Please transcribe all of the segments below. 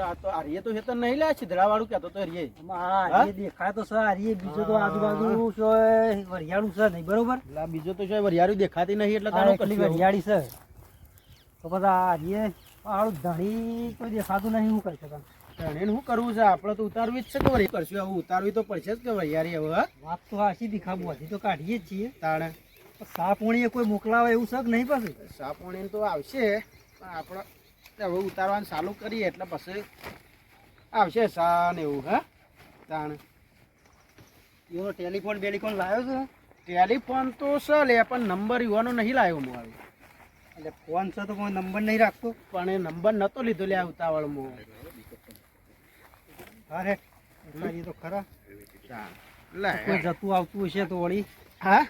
આ તો આર્ય તો હેતર નહીં લે વાળું તો દેખાય તો છે બીજો તો. આજુબાજુ છે વરિયાળું છે નહીં બરોબર? એટલે બીજો તો છે વરિયાળી દેખાતી નહીં એટલે વરિયાળી છે. તો પછી આ આળું ધણી કોઈ દેખાતું નહીં હું કરી શકું ધણીને શું કરવું છે? આપણે તો ઉતારવી જ છે કે વળી કરશું? હવે ઉતારવી તો પડશે જ કે વરિયાળી હવે વાત તો આશી દેખાવું હતી તો કાઢીએ જ છીએ. તાણે. પણ સાપોણીએ કોઈ મોકલાવે એવું છે કે નહીં પાછું? સાપોણી તો આવશે પણ આપણે હવે ઉતારવાનું ચાલુ કરીએ એટલે પછી આવશે સા ને એવું હા? તાણે. એવો ટેલિફોન બેલિફોન લાવ્યો છે? ટેલિફોન તો છે લે પણ નંબર યુવાનો નહીં લાવ્યો હું આવી એટલે ફોન છે તો હું નંબર નહીં રાખતો? પણ એ નંબર નતો લીધો લે આ ઉતાવળમાં. અરે તો ખરા. કોઈ જતું આવતું હશે તો વળી હા?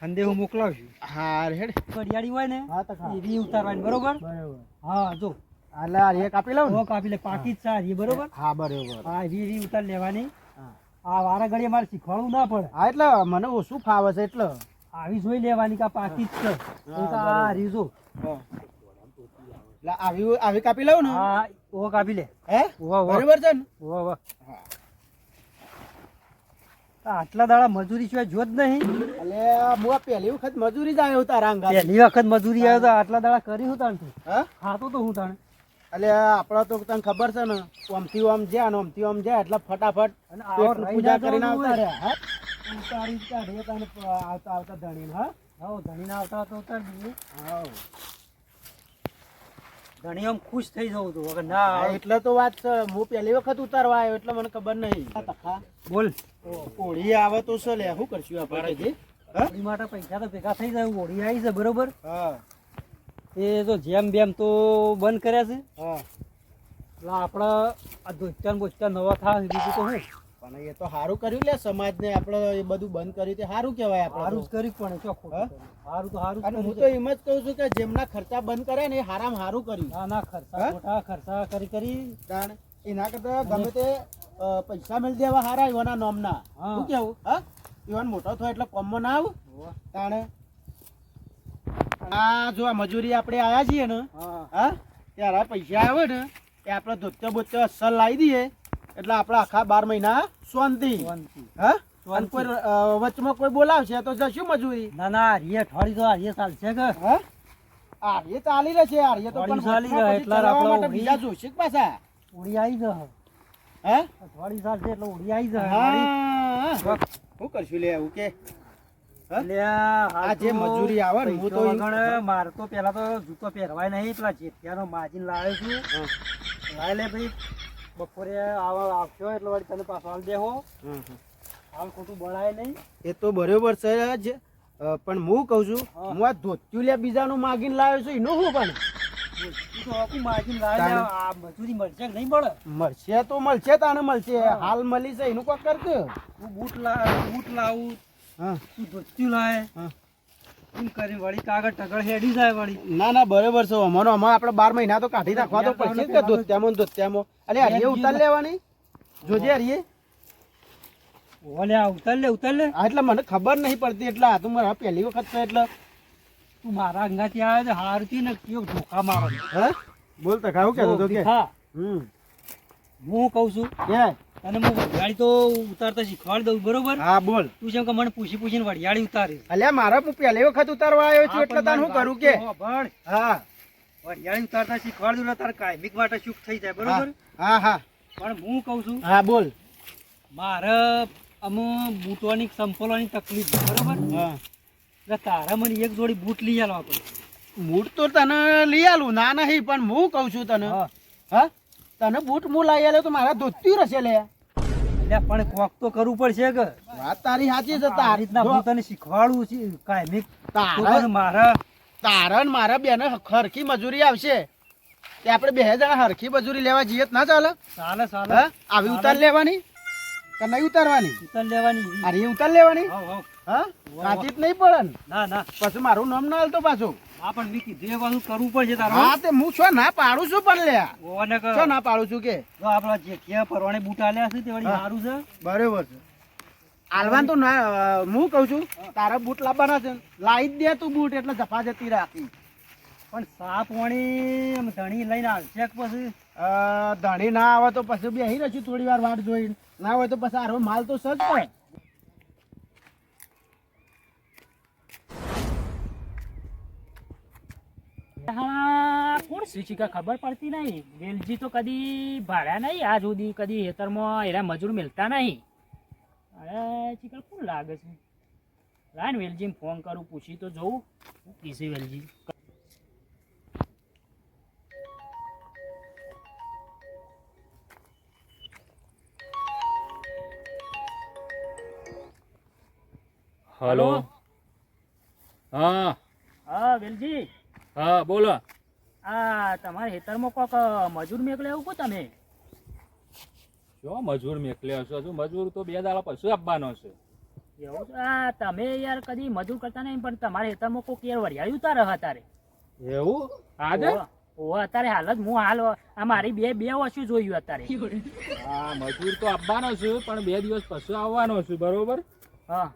સંદેહો મોકલાવશું. હા હેડ. કડિયાળી હોય ને હા તો એવી ઉતારવાની બરોબર? બરોબર. હા જો. એટલે આ રે કાપી લઉં ઓ કાપી લે પાકી જ સારી બરોબર? હા બરોબર. હા રી રી ઉતાર લેવાની. હા. આ વારા ઘડીએ મારે શીખવાડવું ના પડે. હા એટલે મને ઓછું ફાવે છે એટલે. આવી જોઈ લેવાની કે આ પાકી જ છે. નહીં તો આ જો એટલે આવી આવી કાપી લઉં ને? હા ઓ કાપી લે. હે? બરોબર છે ને? ઓ હા. આટલા દાડા મજૂરી સિવાય જો જ નહીં. એટલે હું આ પહેલી વખત મજૂરી જ આવ્યો તારા અંગાત પહેલી વખત મજૂરી આવ્યો તો આટલા દાડા કરી હું તાણ હા? ખાતો તો હું તાણ. એટલે આપડે તો તને ખબર છે ને ઓમથી ઓમ જ્યાં ને ઓમથી ઓમ જ્યાં એટલે ફટાફટ પૂજા કરીને આવતા રહ્યા હા? ઉતારી કાઢીએ તને આવતા આવતા ધણીને હા? હો ધણીને આવતા આવતા ઉતાર દઈએ. હા ધણી આમ ખુશ થઈ જવું તું વગર ના એટલે તો વાત છે હું પહેલી વખત ઉતારવા આવ્યો એટલે મને ખબર નહીં. બોલ. કોળી આવે તો શું લે શું કરશું આપણે? હા? માટે પૈસા તો ભેગા થઈ જાય હોળી આવી છે બરોબર? હા. એ તો જેમ બેમ તો બંધ કર્યા છે. હા. એટલે આપણે આ દોસ્તાન બોસ્તાન નવા થાય બીજું તો હું પણ એ તો સારું કર્યું લે સમાજને આપણે એ બધું બંધ કર્યું તે સારું કહેવાય સારું આપણે જ કર્યું પણ ખોટું સારું તો સારું અને હું તો એમ જ કહું છું કે જેમના ખર્ચા બંધ કરે ને એ હારામ સારું કર્યું. ના ના ખર્ચા? ખોટા ખર્ચા કરી કરી. કારણ એના કરતા ગમે તે પૈસા મેળ દેવા હારા એવાના નોમના. હા. શું કેવું? હા? એવાન મોટો થયો એટલે કોમમાં ના આવું. તાણે આ જો આ મજૂરી આપણે આયા છીએ ને હા. હા ત્યારે પૈસા આવે ને એ આપણે ધોત્યો બોત્યો અસલ લાવી દઈએ. એટલે આપણે આખા બાર મહિના શાંતિ. શાંતિ. હા? અને. કોઈ વચમાં કોઈ બોલાવશે તો જશું મજૂરી. ના ના આર્ય અઠવાડિયું તો આર્ય ચાલશે કે. હા? આર્ય ચાલી રહેશે આર્ય તો પણ ચાલી રહે એટલે આપણે બીજા જોશે પાછા? હોળી આવી જશે હે? અઠવાડિયું છે એટલે હોળી આવી જ હા. શું કરશું લે એવું કે? આ આ જે મજૂરી આવે ને, હું તો મારે તો પેલા તો જૂતો પહેરવાય નહીં પેલા જેઠિયાનો માજીન લાવે છું. લાવે લે ભાઈ બપોરે આવા આવશો એટલે વળી તને પાછો હાલ દેહો. હા, હા. હાલ ખોટું બળાય નહીં. એ તો બરોબર છે જ પણ હું કહું છું હું. આ ધોત્યું લે બીજાનું માગીને લાવ્યો છું એનું શું પણ? મળશે નહીં મળે? મળશે તો મળશે તાને મળશે હાલ મળી છે એનું કોક કરતું તું બૂટ લાવ બૂટ લાવું હા. લાવે. હા. એમ કરીને વળી કાગળ ટગળ હેડી જાય વળી. ના ના બરોબર છે. અમારો અમારે આપણે બાર મહિના તો કાઢી નાખવા તો પડશે કે ધોત્યામાં ધોત્યામાં ઉતાર લેવાની? જોજે ઓલે ઉતાર લે ઉતાર લે. હા એટલે મને ખબર નહીં પડતી એટલે આ તો મારા પહેલી વખત છે એટલે. તું મારા અંગાથી આવે હારતી હારથી ને કયો ધોકા મારો. હે? બોલ તકા ખાવું કહેતો તો કે? હા હમ. હું કહું છું કે? તને હું વડિયાળી તો ઉતારતા શીખવાડી દઉં બરોબર? હા બોલ. તું જેમ કે મને પૂછી પૂછીને વડિયાળી ઉતારી. અલ્યા મારા હું પહેલી વખત ઉતારવા આવ્યો છું એટલે તાર હું કરું કે? ભણ હા. વડિયાળી ઉતારતા શીખવાડી દઉં તાર કાયમિક માટે સુખ થઈ જાય બરોબર? હા હા પણ હું કહું છું હા બોલ. મારે અમુક બૂટવાની સંપોલવાની તકલીફ છે બરોબર? હા. એટલે તારે મને એક જોડી બૂટ લઈ આલવા પડે બૂટ તો તને લઈ આલું ના નહીં પણ હું કહું છું તને. હા? તને બૂટ હું લઈ આલ્યો તો મારા ધોતી રહેશે લે. એટલે પણ કોક તો કરવું પડશે કે. વાત તારી સાચી છે તારી. રીતના હું તને શીખવાડું છું કાયમિક તો તારા મારા તારા ને મારા બેને હરખી મજૂરી આવશે. તે આપણે બે જણા હરખી મજૂરી લેવા જઈએ ના ચાલે? ચાલે ચાલે. આવી ઉતાર લેવાની? કે નહીં ઉતારવાની? ઉતાર લેવાની. અરે ઉતાર લેવાની. હા? કાચી જ નહીં પડે ના? ના પછી મારું નામ ના હાલતો પાછું. આ પણ મેં કીધું કરવું પડશે તારે હા? તે હું શું ના પાડું છું પણ લે. ઓને કે ના પાડું છું કે? જો આપણા જેઠિયા પરવાણે બૂટ લ્યા છે તે વળી સારું છે? બરોબર છે. આલવાન તો ના હું કહું છું તારા બૂટ લાવવાના છે. લાવી દે તું બૂટ એટલે જફા જતી રાખી. પણ સાપ વણી ધણી લઈને આવશે પછી? ધણી ના આવે તો પછી બેહી રહીશું થોડી વાર વાટ જોઈને. ના હોય તો પછી આરો માલ તો સજ હોય. હા કોણ શિક્ષિકા ખબર પડતી નહીં. વેલજી તો કદી ભાડ્યા નહીં આ સુધી કદી હેતરમાં એના મજૂર મળતા નહીં. અરે ચીકર કોણ લાગે છે? લાય ને વેલજીને ફોન કરું પૂછી તો જોઉં. હું કીશે વેલજી? હલો. હા. હા વેલજી. હા બોલો. આ તમારા હેતરમાં કોક મજૂર મેકલે એવું કો તમે. જો મજૂર મેકલે હશો હજુ મજૂર તો બે દાડા પછી આપવાનો છે. એવું? આ તમે યાર કદી મજૂર કરતા નહીં પણ તમારા હેતરમાં કોક યાર વરિયાળી ઉતારે છે અત્યારે. એવું? આજે ઓહો, અત્યારે હાલ જ હું હાલ આ મારી બે બે વસ્તુ જોયું અત્યારે. હા મજૂર તો આપવાનો છું પણ બે દિવસ પછી આવવાનો છું બરોબર? હા.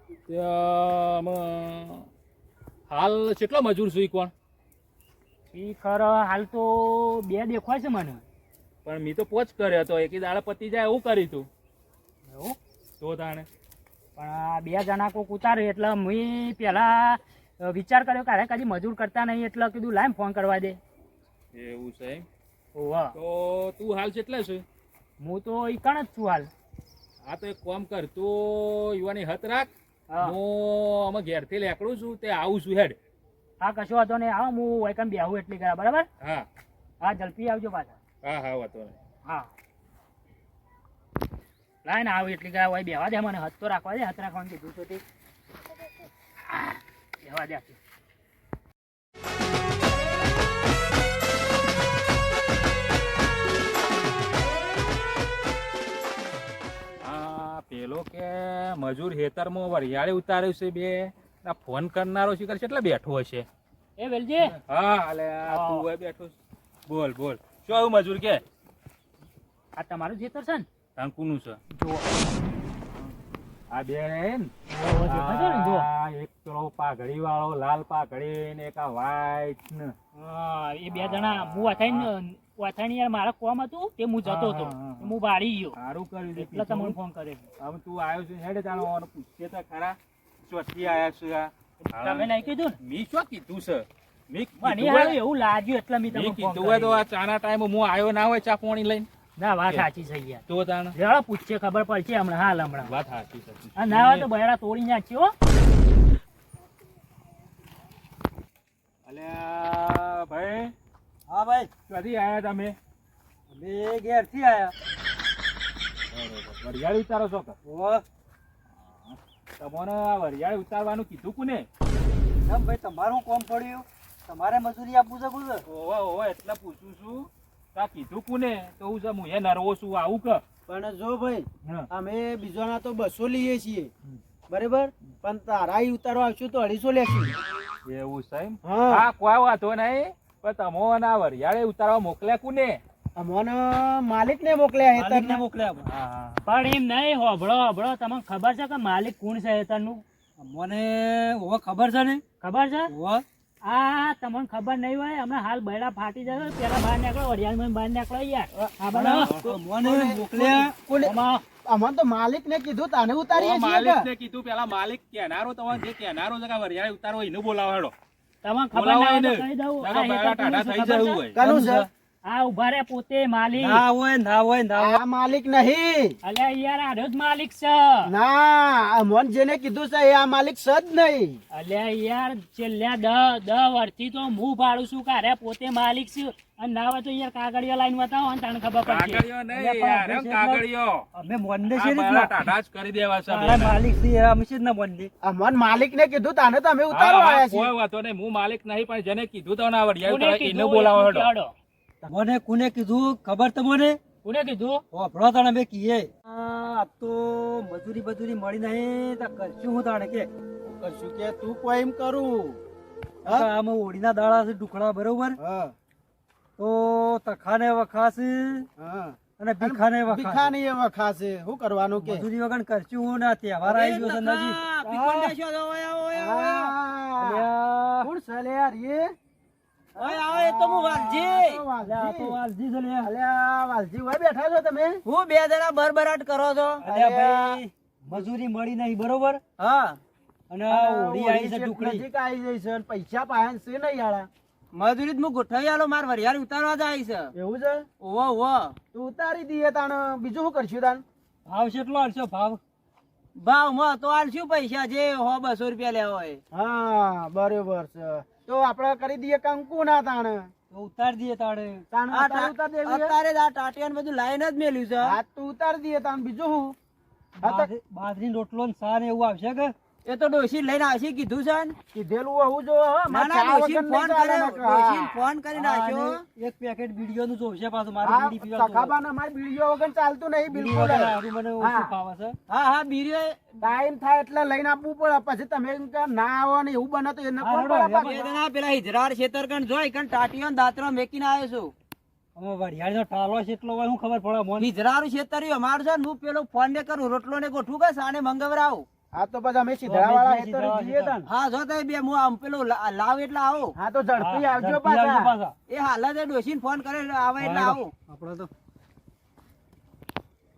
હાલ કેટલો મજૂર છું કોણ? ઈ ખરો હાલ તો બે દેખાય છે મને. પણ મી તો પોચ કર્યો હતો એકી દાડા પતી જાય એવું કરી તું. એવું? તો તાણે. પણ આ બે જણા કોક ઉતારે એટલે મેં પહેલાં વિચાર કર્યો કે અરે કદી મજૂર કરતા નહીં એટલે કીધું લાઈમ ફોન કરવા દે. એવું છે ઓવા તો તું હાલ કેટલે છે? હું તો ઈ કણ જ છું હાલ. હા તો એક કામ કર તું યુવાની હત રાખ. હું. અમે ઘેરથી લેકડું છું તે આવું છું હેડ. હા કશો વાંધો નહીં. આવો હું વૈકમ બેહું એટલી કરા બરાબર? હા. હા જલ્દી આવજો પાછા. હા હા વાંધો નહીં. હા. લાય ને આવ એટલી કરા હોય બેવા દે મને હાથ તો રાખવા દે હાથ રાખવાનું કીધું તો. બેવા દે આખી. પેલો કે મજૂર હેતરમાં વરિયાળી ઉતાર્યું છે બે. આ ફોન કરનારો શિખર કેટલા બેઠો હશે. એ વેલજી? હા અલે આ તું હવે બેઠો બોલ બોલ. શું આવું મજૂર કે? આ તમારું ખેતર છે ને? તાંકુનું છે. જો આ બે હે ને? જુઓ, દેખાય છે ને જુઓ. આ એક પેલો પાઘડી વાળો લાલ પાઘડી ને એક આ વ્હાઈટ ને. એ બે જણા હું અથાઈને અથાઈને યાર મારા કોમ હતું તે હું જતો હતો. હા, બાળી ગયો. સારું કર્યું એટલે તમને ફોન કર્યો. હવે તું આવ્યો છે હેડે અને પૂછીએ તો ખરા. ચોથી આયા છે તમે નહીં કીધું ને? મી શું કીધું છે? મી એવું લાગ્યું એટલે મેં તમને કીધું હોય તો આ ચાના ટાઈમ હું આવ્યો ના હોય ચા પાણી લઈને? ના વાત સાચી છે યાર. તો તાણ? જરા પૂછે ખબર પડશે હમણાં હાલ હમણાં. વાત સાચી છે. આ ના હોય તો બૈરા તોડી નાખ્યો અલ્યા ભાઈ. હા ભાઈ. ક્યાંથી આયા તમે? અમે ઘેરથી આયા. વરિયાળી ઉતારો છો કે તમને આ વરિયાળ ઉતારવાનું કીધું કોને? કેમ ભાઈ તમારું કોમ પડ્યું? તમારે મજૂરી આપવું છે છે? ઓવા ઓવે એટલે પૂછું છું તા કીધું કોને? તો હું છે હું નરવો છું આવું કે પણ જો ભાઈ. અમે બીજોના તો બસો લઈએ છીએ. બરાબર? પણ તારા ઉતારવા આવશું તો અઢીસો લેશું. એવું સાહેબ હા. હા કોઈ વાંધો નહીં. પણ તમો ના વરિયાળે ઉતારવા મોકલ્યા કોને? અમોને માલિક ને મોકલ્યા માલિકને મોકલ્યા આપણે. હા હા. પણ એમ નહીં હોભળો હોભળો. તમને ખબર છે કે માલિક કોણ છે હેતરનું? મને ઓવે ખબર છે ને? ખબર છે? ઓવે. આ તમને ખબર નહીં હોય હમણાં હાલ બૈડા ફાટી જશે પેલા બહાર નીકળો વડિયાળમાં બહાર નીકળો યાર. આ બધા મને મોકલ્યા કોને તો માલિક ને કીધું તાને ઉતારીએ છીએ માલિક ને કીધું પેલા માલિક કેનારો તમાર જે કેનારો છે કે ઉતારો એને બોલાવાડો હેડો. ખબર ના હોય તો કહી દઉં. આ હેતર કોનું છે? આ ઊભા રે પોતે માલિક. ના હોય ના હોય ના હોય. આ માલિક નહીં. અલ્યા યાર આડો જ માલિક છે. ના અમોન જેને કીધું છે એ આ માલિક છે જ નહીં. અલ્યા યાર છેલ્લા દ દ વર્ષથી તો હું ભાડું છું કારે પોતે માલિક છું. અને ના હોય તો યાર કાગળિયો લાઈન બતાવો અને તને ખબર પડશે. કાગળિયો નહીં યાર એમ કાગળિયો. અમે મન આ છે ને ટાટા જ કરી દેવા છે તારા માલિક છે અમે છે ને ના આ મોન માલિક ને કીધું તાને તો અમે ઉતારવા આવ્યા છીએ. કોઈ વાતો નહીં હું માલિક નહીં પણ જેને કીધું તો ના ઉતારવા એને બોલાવો હેડો. તમને કોને કીધું? ખબર તમને? કોને કીધું? ઓભળો તાણે બે કીએ. આ તો મજૂરી બજૂરી મળી નહીં તો કરશું હું તાણે કે? કરશું કે? તું કોઈ એમ કરું? આમાં ઓડીના દાડા છે ઢુકડા બરોબર? હા. તો તખાને વખાશે હા. અને ભીખાને વખાશે. ભીખાને એ વખાસ શું કરવાનું કે? મજૂરી વગર કરશું હું ના તહેવાર આવી ગયો છે નજીક કોણ સલે યાર મજૂરી મળી નહીં બરોબર? હા. અને આ આવી છે ટુકડી આવી જઈ છે પૈસા પાયા છે નહીં યાર. મજૂરી હું ગોઠવી આલો માર વરિયાળી ઉતારવા જાય છે. એવું છે? ઓવો ઓવો તું ઉતારી દઈએ તાણ બીજું શું કરશું તાણ? ભાવ કેટલો આલશો ભાવ? ભાવમાં તો હાલ પૈસા જે હો બસો રૂપિયા લેવા હોય. હા બરોબર છે. તો આપણે કરી દઈએ કંકુ ના તાણ. ઉતાર દઈએ તાણે. ઉતાર દે? અત્યારે આ ટાટિયાને બધું લાઈન જ મેલ્યું છે. હા તો ઉતાર દઈએ તાણ. બીજું શું? બાજરી- રોટલો ને સાર એવું આવશે કે? એ તો ડોશી લઈને આવશે કીધું છે ને. કીધેલું હોવું જો ના ના ચા ડોશી ફોન કર્યો. નકર. ફોન કરી નાખ્યો. એક પેકેટ બીડીઓ નું જોશે પાછું મારે બીડી પીવા સખાબાને મારી બીડીઓ વગર ચાલતું નહીં બિલકુલ મને ઓછું હા. ફાવે છે. હા હા બીરીઓ ટાઈમ થાય એટલે લઈને આપવું પડે. પછી તમે ના આવો ને એવું બને તો એને હા, કોણ પડે પેલા હિજરાડ છેતરકણ જોઈ કણ ટાટીઓ ને દાંતરો મેકીને આવ્યો છું. અમે ટાલો છે એટલો હોય ખબર પડે મોની. હિજરારું છેતર્યો મારું છે ને હું પેલો ફોન ને કરું રોટલો ને ગોઠવું કે સાને મંગવરાવું હા તો પછી અમે સીધા અમે સીધા વાળા જઈએ તાણ. હા જો તો બે હું આમ પેલું લાવ એટલે આવો. હા તો ઝડપી આવજો પાછા. એ હાલત એ ડોશીને ફોન કરે આવે એટલે આવો. આપણો તો.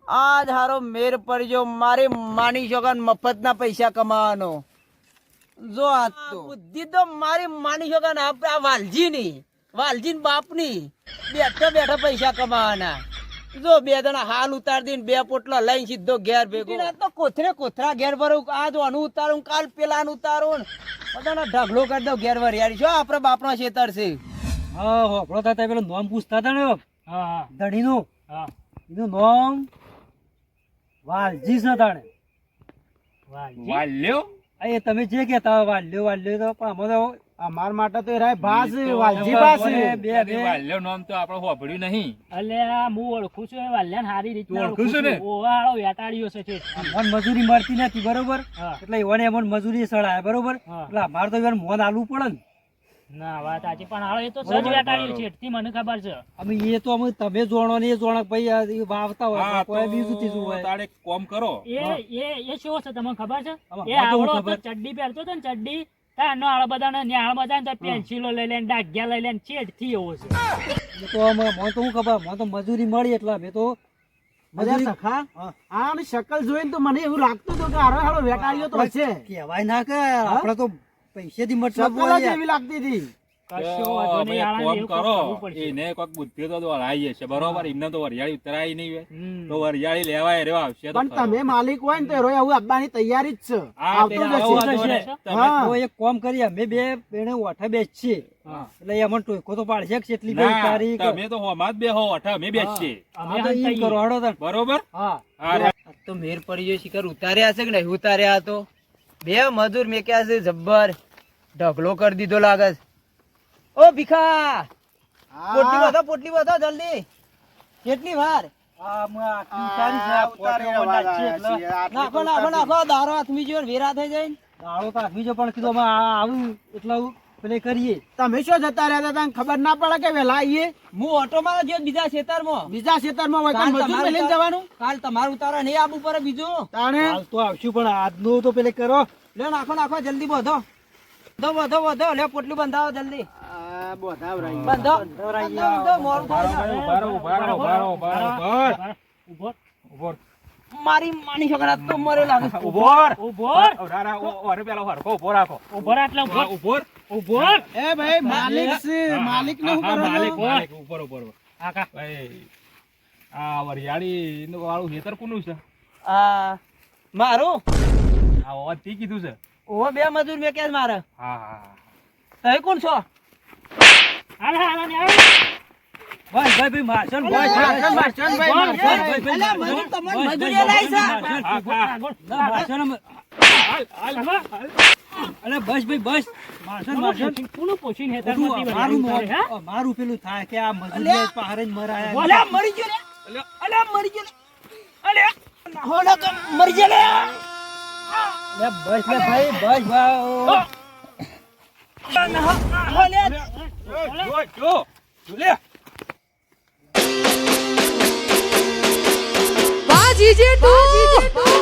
આજ હારો મેર પડજો મારી માની શોગન મફત ના પૈસા કમાવાનો. જો આ તો. બુદ્ધિ તો મારી માની શોગન આ વાલજી ની વાલજી બાપની બેઠા બેઠા પૈસા કમાવાના. જો બે જણા હાલ ઉતાર દઈને બે પોટલા લઈને સીધો ઘેર ભેગો. તો કોથરે કોથરા ઘેર ભરું આ જો આનું ઉતારું કાલ પેલાનું ઉતારું બધાનો ઢગલો કરી દઉં ઘેર વરિયાળી. છો આપડે બાપનો છેતર છે. હા હોપડો તાતા પેલો નોમ પૂછતા હતા ને હા હા. ધણીનું. હા. એનું નોમ વાલજી છે તાણે. વાલજી. વાલ્યો? આ એ તમે જે કહેતા વાલ્યો વાલ્યો તો પણ અમે તો અમાર માટે તો રાય ભાસ વાલજી ભાસ. મને બે બે. વાલ્યો નામ તો આપણે હોભળ્યું નહીં. અલ્યા હું ઓળખું છું એ વાલ્યાને હારી રીતના ઓળખું છું ને? ઓવાળો વેટાડ્યો છે છે મન મજૂરી મળતી નથી બરોબર? એટલે ઈવોને એમને મજૂરી સળાય બરોબર? એટલે અમાર તો ઈવોને મોન આલવું પડે ને. ના વાત સાચી પણ હાલો એ તો સજ વેટાડ્યો છે એટલી મને ખબર છે. અમે એ તો અમે તમે જોણો ને એ જોણો ભાઈ વાવતા હોય કોઈ બીજું ત્રીજું હોય. તારે કોમ કરો. એ એ એ શું છે તમને ખબર છે? એ આવડો ચડ્ડી પહેરતો હતો ને ચડ્ડી. તાનો આળો બધાને ન્યાળ બધા ને પેન્સિલો લઈ લે ડાગ્યા લઈ લે ચેડથી એવો છે તો મને તો શું ખબર મને તો મજૂરી મળી એટલે મેં તો. આની શકલ જોઈને તો મને એવું લાગતું હતું કે હારો હારો વેટાળ્યો તો હશે. કહેવાય ના કે આપણે તો પૈસેથી મતલબ. એવી લાગતી હતી. તૈયારી જ છે. કામ અમે બે ઓઠા બેસીએ. એટલે એમને ટોયકો તો પાડશે કેટલી તારીખ અમે તો હોમાં જ બેહો અઠા અમે બેસીએ. અમે તો કરો હાડો બરોબર? હા. તો મેર પડી ગયો શિખર ઉતાર્યા હશે કે નહીં? ઉતાર્યા તો. બે મજૂર મેક્યા છે જબ્બર. ઢગલો કરી દીધો લાગે છે. ઓ ભીખા. પોટલી. વધો પોટલી વધો જલ્દી. કેટલી વાર? નાખો નાખો નાખો દારો હાથમી જો વેરા થઈ જાય. તો જો પણ કીધું આવું એટલે પેલે કરીએ. તમે શું જતા રહ્યા હતા? તને ખબર ના પડે કે વેલા આવીએ હું ઓટો માં જો બીજા ખેતરમાં. બીજા ખેતરમાં હોય કાલ મજૂર લઈને જવાનું? કાલ તમારું ઉતારો નહીં આબુ પડે બીજું? તાણે? હાલ તો આવશું પણ આજનું તો પેલે કરો. લે નાખો નાખો જલ્દી બધો. વધો વધો વધો લે પોટલું બંધાવો જલ્દી. બધા. બંધો. ઊભા ઊભા મારી માની છોકરા તો મરે લાગે. ઊભો. ઊભો. ઊભા. ઓરે પેલો હરખો ઊભો રાખો. ઊભો એટલે ઊભો. ઊભો ઊભો. એ ભાઈ માલિક છે માલિક ને હા, શું માલિક, માલિક, ઉપર, ઉપર, આકા ભાઈ, આ વરિયાળી નું વાળું હેતર કોનું છે? આ મારું? આ થી કીધું છે. ઓ બે મજૂર મેં કે મારે. હા હા હા. તમે કોણ છો? હાલ હાલ ભાઈ ભાઈ ને, ભાઈ, મારશો, ભાઈ, ભાઈ, મારશો. ભાઈ, ભાઈ, અલ્યા, ભાઈ, મજૂર તમારે ભાઈ, મજૂરી ભાઈ, લાવી છે? મારશો ને, હા, હા. ના, મારશો ને, હાલ, હાલ. અરે બસ ભાઈ બસ. મારશો ને, મારશો ને. કોનું પોષીને- કોનું પોષીને બધું હેતરમાંથી અમારું વળાવી ઉતારે, હા? અમારું પેલું થાય કે આ મજૂરી. પહાડે જ મરાયા અલ્યા મરી ગયો લે અલ્યા. મરી ગયો અલ્યા. ના કર, મરી ગયો લે બસ ભાઈ બસ ભાઈ જો, જો, લે. જીજે તું